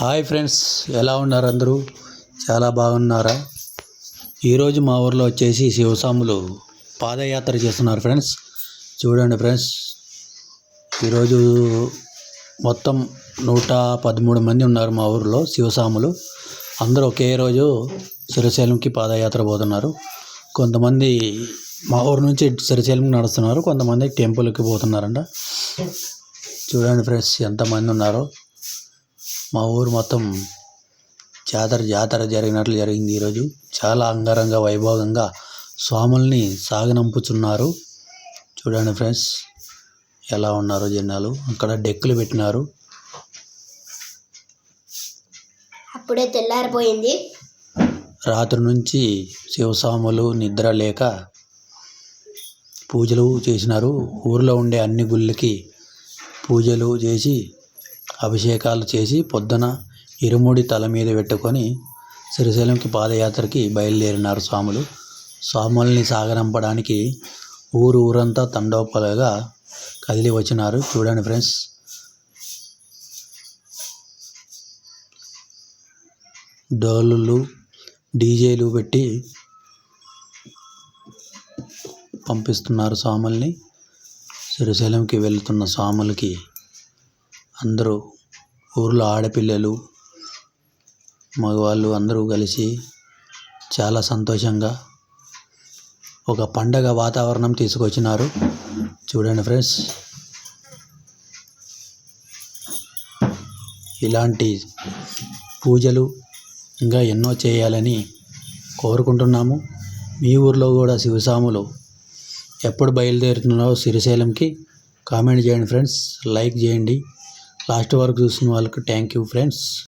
Hi friends ఎలా ఉన్నారు అందరూ? చాలా బాగున్నారా? ఈరోజు మా ఊర్లో వచ్చేసి శివస్వాములు పాదయాత్ర చేస్తున్నారు ఫ్రెండ్స్. చూడండి ఫ్రెండ్స్ ఈరోజు మొత్తం నూట పదమూడు మంది ఉన్నారు మా ఊరిలో శివస్వాములు. అందరూ ఒకే రోజు శ్రీశైలంకి పాదయాత్ర పోతున్నారు. కొంతమంది మా ఊరు నుంచి శ్రీశైలంకి నడుస్తున్నారు. కొంతమంది టెంపుల్కి పోతున్నారంట. చూడండి ఫ్రెండ్స్ ఎంతమంది ఉన్నారో. మా ఊరు మొత్తం జాతర జాతర జరిగినట్లు జరిగింది ఈరోజు. చాలా అంగరంగ వైభవంగా స్వాముల్ని సాగనంపుచున్నారు. చూడండి ఫ్రెండ్స్ ఎలా ఉన్నారు జనాలు. అక్కడ డెక్కులు పెట్టినారు. అప్పుడే తెల్లారిపోయింది. రాత్రి నుంచి శివస్వాములు నిద్ర లేక పూజలు చేసినారు. ఊరిలో ఉండే అన్ని గుళ్ళకి పూజలు చేసి అభిషేకాలు చేసి పొద్దున ఇరుముడి తల మీద పెట్టుకొని శ్రీశైలంకి పాదయాత్రకి బయలుదేరినారు స్వాములు. స్వాముల్ని సాగనంపడానికి ఊరు ఊరంతా తండోపలగా కదిలి వచ్చినారు. చూడండి ఫ్రెండ్స్. డోలులు డీజేలు పెట్టి పంపిస్తున్నారు స్వాముల్ని శ్రీశైలంకి వెళ్తున్న స్వాములకి అందరూ ఊర్లో ఆడపిల్లలు మగవాళ్ళు అందరూ కలిసి చాలా సంతోషంగా ఒక పండగ వాతావరణం తీసుకొచ్చినారు. చూడండి ఫ్రెండ్స్. ఇలాంటి పూజలు ఇంకా ఎన్నో చేయాలని కోరుకుంటున్నాము. మీ ఊర్లో కూడా శివస్వాములు ఎప్పుడు బయలుదేరుతున్నారో శ్రీశైలంకి కామెంట్ చేయండి ఫ్రెండ్స్ లైక్ చేయండి. లాస్ట్ వరకు చూసిన వాళ్ళకి థ్యాంక్ యూ ఫ్రెండ్స్.